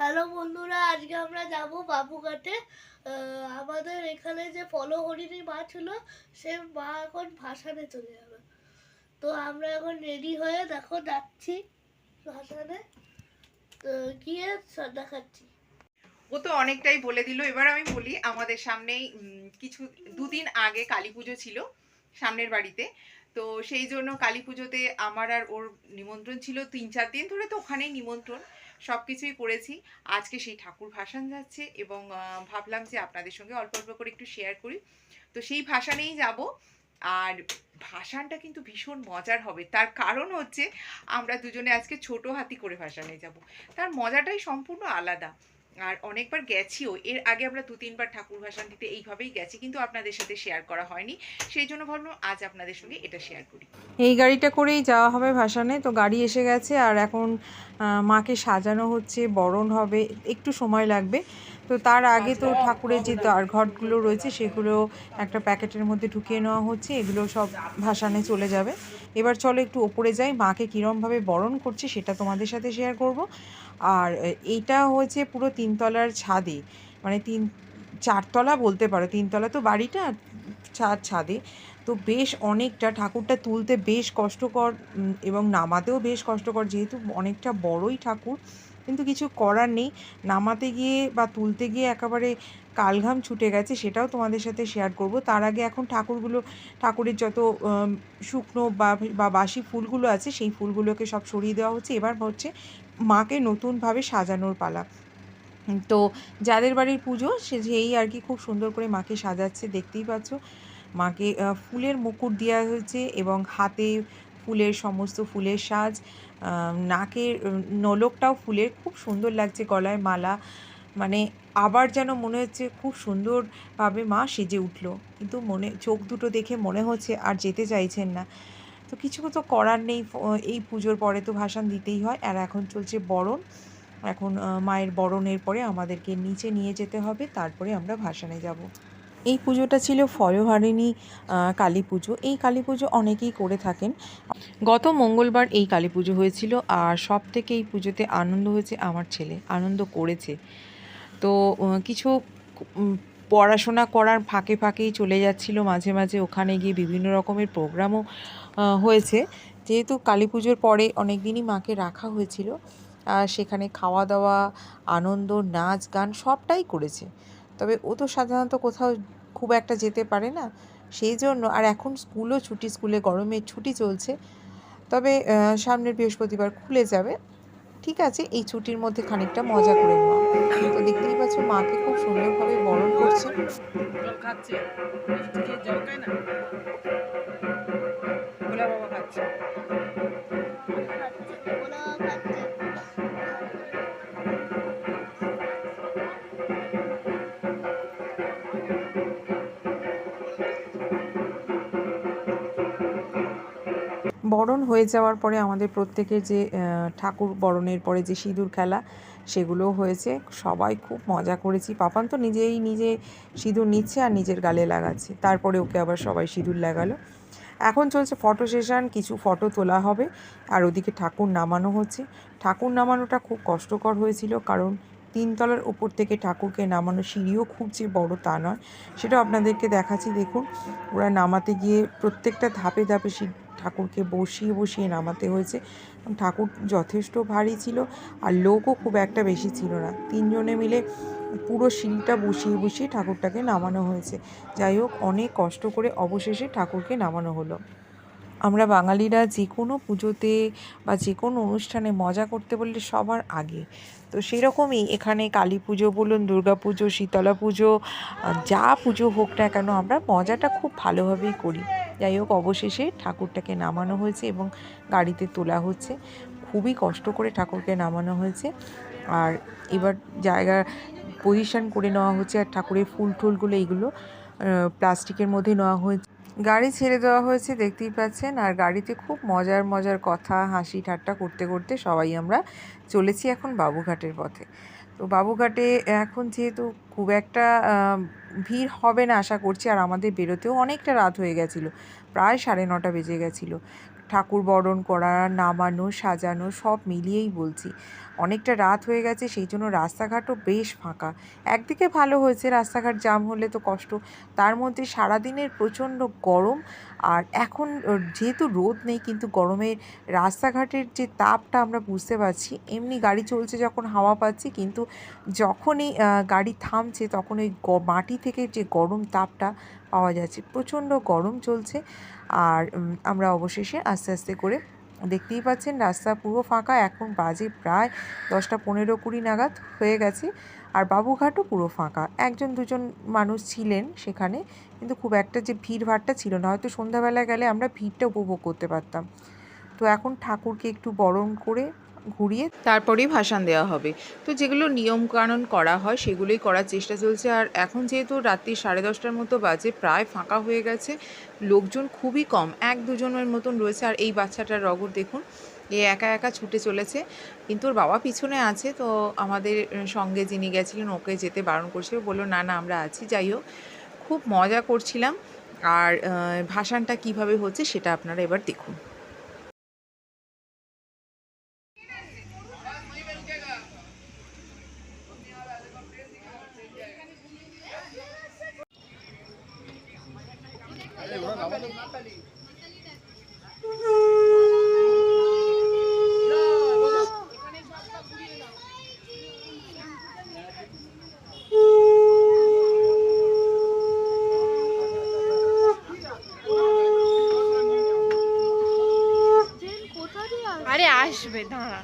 Hello বন্ধুরা, আজকে আমরা যাব বাবুঘাটে। আমাদের এখানে যে ফলহরিণী মা ছিল, সে মা এখন ভাসানে চলে যাবে। তো আমরা এখন রেডি হয়ে দেখো যাচ্ছি ভাসানে। গিয়ে দেখাচ্ছি। ও তো অনেকটাই বলে দিল। এবার আমি বলি, আমাদের সামনেই কিছু, দুদিন আগে কালী পুজো ছিল সামনের বাড়িতে। তো সেই জন্য কালী পুজোতে আমার আর ওর নিমন্ত্রণ ছিল তিন চার দিন ধরে তো ওখানেই নিমন্ত্রণ। সব কিছুই করেছি। আজকে সেই ঠাকুর ভাসান যাচ্ছে এবং ভাবলাম যে আপনাদের সঙ্গে অল্প অল্প করে একটু শেয়ার করি। তো সেই ভাসানেই যাব। আর ভাসানটা কিন্তু ভীষণ মজার হবে। তার কারণ হচ্ছে আমরা দুজনে আজকে ছোট হাতি করে ভাসানে যাব। তার মজাটাই সম্পূর্ণ আলাদা। আর অনেকবার গেছিও। এর আগে আমরা দু তিনবার ঠাকুর ভাসান দিতে এইভাবেই গেছি কিন্তু আপনাদের সাথে শেয়ার করা হয়নি। সেই জন্য ভাবলাম আজ আপনাদের সঙ্গে এটা শেয়ার করি। এই গাড়িটা করেই যাওয়া হবে ভাসানে। তো গাড়ি এসে গেছে আর এখন মাকে সাজানো হচ্ছে বরণ হবে একটু সময় লাগবে। তো তার আগে তো ঠাকুরের যে দ্বার ঘটগুলো রয়েছে সেগুলো একটা প্যাকেটের মধ্যে ঢুকিয়ে নেওয়া হচ্ছে। এগুলো সব ভাসানে চলে যাবে। এবার চলো একটু ওপরে যাই। মাকে কীরমভাবে বরণ করছে সেটা তোমাদের সাথে শেয়ার করব। আর এইটা হয়েছে পুরো তিনতলার ছাদে। মানে তিন, চারতলা বলতে পারো। তিনতলা তো বাড়িটা ছাদ ছাদে। তো বেশ অনেকটা, ঠাকুরটা তুলতে বেশ কষ্টকর এবং নামাতেও বেশ কষ্টকর। যেহেতু অনেকটা বড়ই ঠাকুর, কিন্তু কিছু করার নেই। নামাতে গিয়ে বা তুলতে গিয়ে একেবারে কালঘাম ছুটে গেছে, সেটাও তোমাদের সাথে শেয়ার করব। তার আগে এখন ঠাকুরগুলো, ঠাকুরের যত শুকনো বা বাসি ফুলগুলো আছে, সেই ফুলগুলোকে সব সরিয়ে দেওয়া হচ্ছে। এবার হচ্ছে মাকে নতুনভাবে সাজানোর পালা। তো যাদের বাড়ির পুজো, সে যেই আর কি খুব সুন্দর করে মাকে সাজাচ্ছে, দেখতেই পাচ্ছ। মাকে ফুলের মুকুট দেওয়া হয়েছে এবং হাতে ফুলের সমস্ত ফুলের সাজ নাকের নলকটাও ফুলের। খুব সুন্দর লাগছে গলায় মালা। মানে আবার যেন মনে হচ্ছে খুব সুন্দরভাবে মা সেজে উঠল। কিন্তু মনে, চোখ দুটো দেখে মনে হচ্ছে আর যেতে চাইছেন না। তো কিছু তো করার নেই এই পুজোর পরে তো ভাসান দিতেই হয়। আর এখন চলছে বরণ। এখন মায়ের বরণের পরে আমাদেরকে নিচে নিয়ে যেতে হবে, তারপরে আমরা ভাসানে যাব। এই পুজোটা ছিল ফলহারিণী কালী পুজো। এই কালী পুজো অনেকেই করে থাকেন। গত মঙ্গলবার এই কালী পুজো হয়েছিল। আর সব থেকে এই পুজোতে আনন্দ হয়েছে আমার ছেলে। আনন্দ করেছে। তো কিছু পড়াশোনা করার ফাঁকে ফাঁকেই চলে যাচ্ছিল। মাঝে মাঝে ওখানে গিয়ে বিভিন্ন রকমের প্রোগ্রামও হয়েছে। যেহেতু কালী পুজোর পরে অনেক দিনই মাকে রাখা হয়েছিল সেখানে খাওয়া দাওয়া আনন্দ, নাচ, গান সবটাই করেছে। তবে ও তো সাধারণত কোথাও খুব একটা যেতে পারে না। সেই জন্য, আর এখন স্কুলও ছুটি, স্কুলে গরমের ছুটি চলছে। তবে সামনের বৃহস্পতিবার খুলে যাবে। ঠিক আছে এই ছুটির মধ্যে খানিকটা মজা করে নেওয়া তো দেখতেই পাচ্ছ মাকে খুব সুন্দরভাবে বরণ করছে। বরণ হয়ে যাওয়ার পরে আমাদের প্রত্যেকের যে ঠাকুর বরণের পরে যে সিঁদুর খেলা, সেগুলোও হয়েছে। সবাই খুব মজা করেছি। পাপান তো নিজেই নিজে সিঁদুর নিচ্ছে আর নিজের গালে লাগাচ্ছে। তারপরে ওকে আবার সবাই সিঁদুর লাগালো। এখন চলছে ফটো সেশন, কিছু ফটো তোলা হবে। আর ওদিকে ঠাকুর নামানো হচ্ছে। ঠাকুর নামানোটা খুব কষ্টকর হয়েছিল কারণ তিনতলার উপর থেকে ঠাকুরকে নামানো সিঁড়িও খুব যে বড় তা নয়। সেটাও আপনাদেরকে দেখাচ্ছি। দেখুন, ওরা নামাতে গিয়ে প্রত্যেকটা ধাপে ধাপে সি ঠাকুরকে বসিয়ে বসিয়ে নামাতে হয়েছে। ঠাকুর যথেষ্ট ভারী ছিল আর লোকও খুব একটা বেশি ছিল না। তিনজনে মিলে পুরো সিঁড়িটা বসিয়ে বসিয়ে ঠাকুরটাকে নামানো হয়েছে। যাই হোক, অনেক কষ্ট করে অবশেষে ঠাকুরকে নামানো হলো। আমরা বাঙালিরা যে কোনো পুজোতে বা যে কোনো অনুষ্ঠানে মজা করতে বললে সবার আগে। তো সেরকমই এখানে কালী পুজো বলুন, দুর্গা পুজো, শীতলা পুজো যা পুজো হোক না কেন আমরা মজাটা খুব ভালোভাবেই করি। যাই হোক, অবশেষে ঠাকুরটাকে নামানো হয়েছে এবং গাড়িতে তোলা হচ্ছে। খুবই কষ্ট করে ঠাকুরকে নামানো হয়েছে। আর এবার জায়গা পজিশন করে নেওয়া হচ্ছে আর ঠাকুরের ফুল টুলগুলো এইগুলো প্লাস্টিকের মধ্যে নেওয়া হয়েছে। গাড়ি ছেড়ে দেওয়া হয়েছে, দেখতেই পাচ্ছেন। আর গাড়িতে খুব মজার মজার কথা, হাসি ঠাট্টা করতে করতে সবাই আমরা চলেছি এখন বাবুঘাটের পথে। তো বাবুঘাটে এখন যেহেতু খুব একটা ভিড় হবে না আশা করছি, আর আমাদের বেরোতেও অনেকটা রাত হয়ে গেছিল। প্রায় সাড়ে নটা বেজে গেছিল। ঠাকুর বরণ করা, নামানো, সাজানো সব মিলিয়েই বলছি। অনেকটা রাত হয়ে গেছে, সেই জন্য রাস্তাঘাটও বেশ ফাঁকা। একদিকে ভালো হয়েছে, রাস্তাঘাট জাম হলে তো কষ্ট। তার মধ্যে সারাদিনের প্রচণ্ড গরম, আর এখন যেহেতু রোদ নেই, কিন্তু গরমের রাস্তাঘাটের যে তাপটা আমরা বুঝতে পারছি, এমনি গাড়ি চলছে যখন হাওয়া পাচ্ছি, কিন্তু যখনই গাড়ি থামছে, তখন ওই মাটি থেকে যে গরম তাপটা পাওয়া যাচ্ছে, প্রচণ্ড গরম চলছে। আর আমরা অবশেষে আস্তে আস্তে করে দেখতেই পাচ্ছেন রাস্তা পুরো ফাঁকা, এখন বাজে প্রায় দশটা পনেরো কুড়ি নাগাদ হয়ে গেছে আর বাবুঘাটও পুরো ফাঁকা। একজন দুজন মানুষ ছিলেন সেখানে, কিন্তু খুব একটা যে ভিড় ভাড়টা ছিল না, হয়তো সন্ধ্যাবেলা গেলে আমরা ভিড়টা উপভোগ করতে পারতাম। তো এখন ঠাকুরকে একটু বরণ করে ঘুরিয়ে তারপরেই ভাসান দেওয়া হবে। তো যেগুলো নিয়মকানুন করা হয়, সেগুলোই করার চেষ্টা চলছে। আর এখন যেহেতু রাত্রি সাড়ে দশটার মতো বাজে, প্রায় ফাঁকা হয়ে গেছে, লোকজন খুবই কম, এক দুজনের মতন রয়েছে। আর এই বাচ্চাটার রগর দেখুন, এ একা একা ছুটে চলেছে। কিন্তু ওর বাবা পিছনে আছে, তো আমাদের সঙ্গে যিনি গেছিলেন, ওকে যেতে বারণ করছিল। বলল, না না, আমরা আছি। যাই হোক, খুব মজা করছিলাম। আর ভাসানটা কীভাবে হচ্ছে, সেটা আপনারা এবার দেখুন। আসবে? দাঁড়া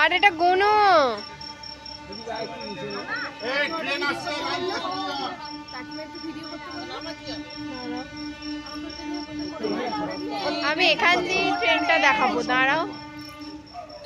আর এটা গোনো আমি এখান দিয়ে ট্রেনটা দেখাবো দাঁড়াও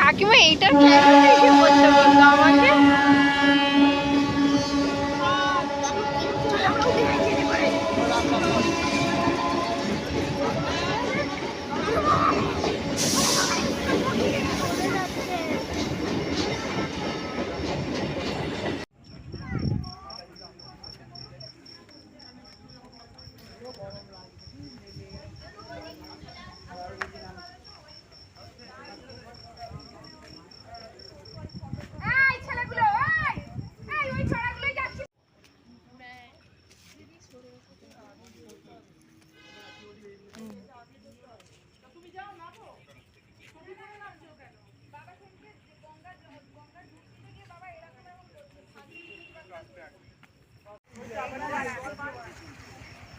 কাকিমা এইটা কেন বেশি বলতে বলল আমাকে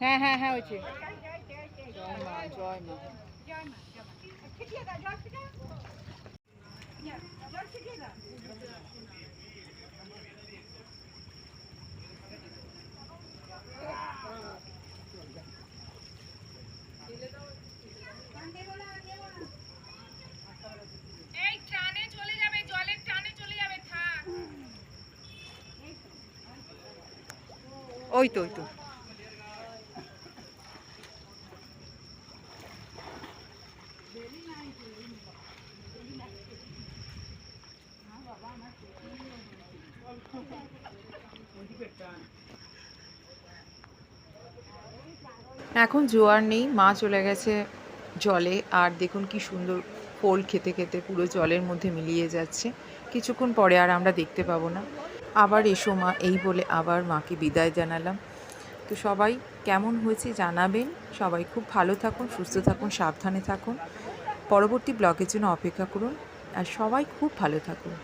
হ্যাঁ হ্যাঁ হ্যাঁ হয়েছে জয় মা জয় মা ওই তো ওই তো। এখন জোয়ার নেই, মা চলে গেছে জলে। আর দেখুন কি সুন্দর পোল খেতে খেতে পুরো জলের মধ্যে মিলিয়ে যাচ্ছে। কিছুক্ষণ পরে আর আমরা দেখতে পাবো না। আবার এসো মা, এই বলে আবার মাকে বিদায় জানালাম। তো সবাই কেমন হয়েছে জানাবেন। সবাই খুব ভালো থাকুন, সুস্থ থাকুন, সাবধানে থাকুন। পরবর্তী ব্লগের জন্য অপেক্ষা করুন। আর সবাই খুব ভালো থাকুন।